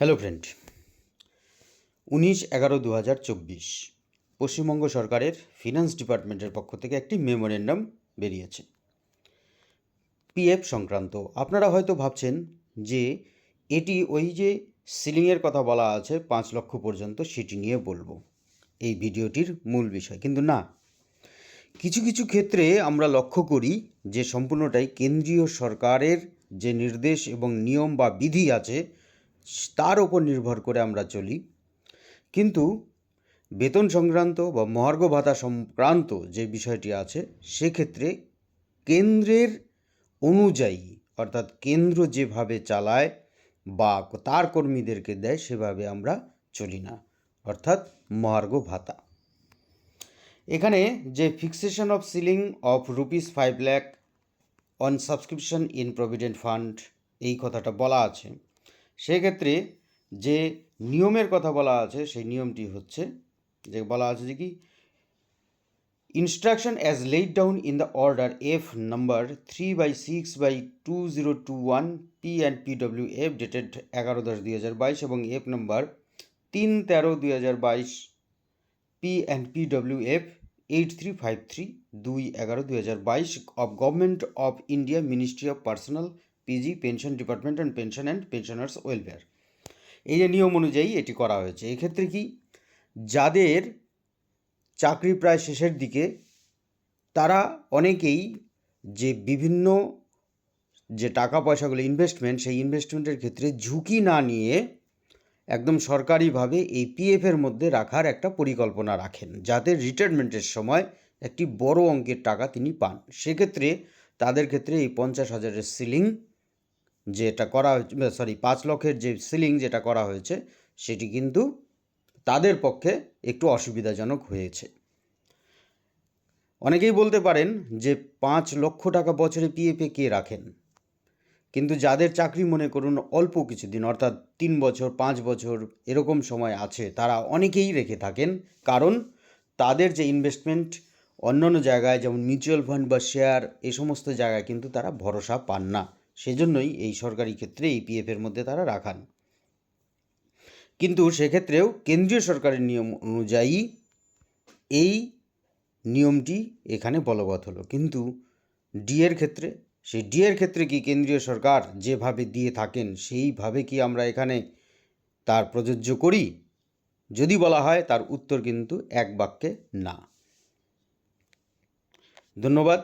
Hello friend উনিশ এগারো দু হাজার চব্বিশ পশ্চিমবঙ্গ সরকারের ফিনান্স ডিপার্টমেন্টের পক্ষ থেকে একটি মেমোরেন্ডাম বেরিয়েছে। পিএফ সংক্রান্ত। আপনারা হয়তো ভাবছেন যে এটি ওই যে সিলিংয়ের কথা বলা আছে, পাঁচ লক্ষ পর্যন্ত সেটি নিয়ে বলব। এই ভিডিওটির মূল বিষয়। কিন্তু না, কিছু কিছু ক্ষেত্রে আমরা লক্ষ্য করি যে সম্পূর্ণটাই কেন্দ্রীয় সরকারের যে নির্দেশ এবং নিয়ম বা বিধি আছে তার ওপর নির্ভর করে আমরা চলি। কিন্তু বেতন সংক্রান্ত বা মহার্ঘ ভাতা সংক্রান্ত যে বিষয়টি আছে, সেক্ষেত্রে কেন্দ্রের অনুযায়ী, অর্থাৎ কেন্দ্র যেভাবে চালায় বা তার কর্মীদেরকে দেয়, সেভাবে আমরা চলি না, অর্থাৎ মহার্ঘ ভাতা। এখানে যে fixation of ceiling of rupees five lakh on subscription in provident fund এই কথাটা বলা আছে। সেক্ষেত্রে যে নিয়মের কথা বলা আছে, সেই নিয়মটি হচ্ছে যে বলা আছে যে কি? Instruction as laid down in the order F number three by six by two zero two one P and P W F dated এগারো দশ দুই হাজার বাইশ এবং এফ নাম্বার তিন তেরো দুই হাজার বাইশ P and P W F eight three five three দুই এগারো দুই হাজার বাইশ of government of India ministry of personnel PG pension department and pension and pensioners welfare এই যে নিয়ম অনুযায়ী এটি করা হয়েছে, এক্ষেত্রে কি? যাদের চাকরি প্রায় শেষের দিকে, তারা অনেকেই যে বিভিন্ন যে টাকা পয়সাগুলো ইনভেস্টমেন্ট সেই ইনভেস্টমেন্টের ক্ষেত্রে ঝুঁকি না নিয়ে একদম সরকারিভাবে এই পিএফের মধ্যে রাখার একটা পরিকল্পনা রাখেন, যাতে রিটায়ারমেন্টের সময় একটি বড় অঙ্কের টাকা তিনি পান। সেক্ষেত্রে তাদের ক্ষেত্রে এই পঞ্চাশ হাজারের সিলিং যেটা করা হয়েছে সরি পাঁচ লক্ষের যে সিলিং যেটা করা হয়েছে, সেটি কিন্তু তাদের পক্ষে একটু অসুবিধাজনক হয়েছে। অনেকেই বলতে পারেন যে পাঁচ লক্ষ টাকা বছরে পিএফে কে রাখেন, কিন্তু যাদের চাকরি মনে করুন অল্প কিছুদিন, অর্থাৎ তিন বছর, পাঁচ বছর এরকম সময় আছে, তারা অনেকেই রেখে থাকেন। কারণ তাদের যে ইনভেস্টমেন্ট অন্যান্য জায়গায়, যেমন মিউচুয়াল ফান্ড বা শেয়ার এ সমস্ত জায়গায় কিন্তু তারা ভরসা পান না। সেজন্যই এই সরকারি ক্ষেত্রে এই পিএফের মধ্যে তারা রাখান কিন্তু সেক্ষেত্রেও কেন্দ্রীয় সরকারের নিয়ম অনুযায়ী এই নিয়মটি এখানে বলবৎ হলো। কিন্তু ডিএর ক্ষেত্রে, সেই ডিএর ক্ষেত্রে কি কেন্দ্রীয় সরকার যেভাবে দিয়ে থাকেন, সেইভাবে কি আমরা এখানে তার প্রযোজ্য করি? যদি বলা হয়, তার উত্তর কিন্তু এক বাক্যে না। ধন্যবাদ।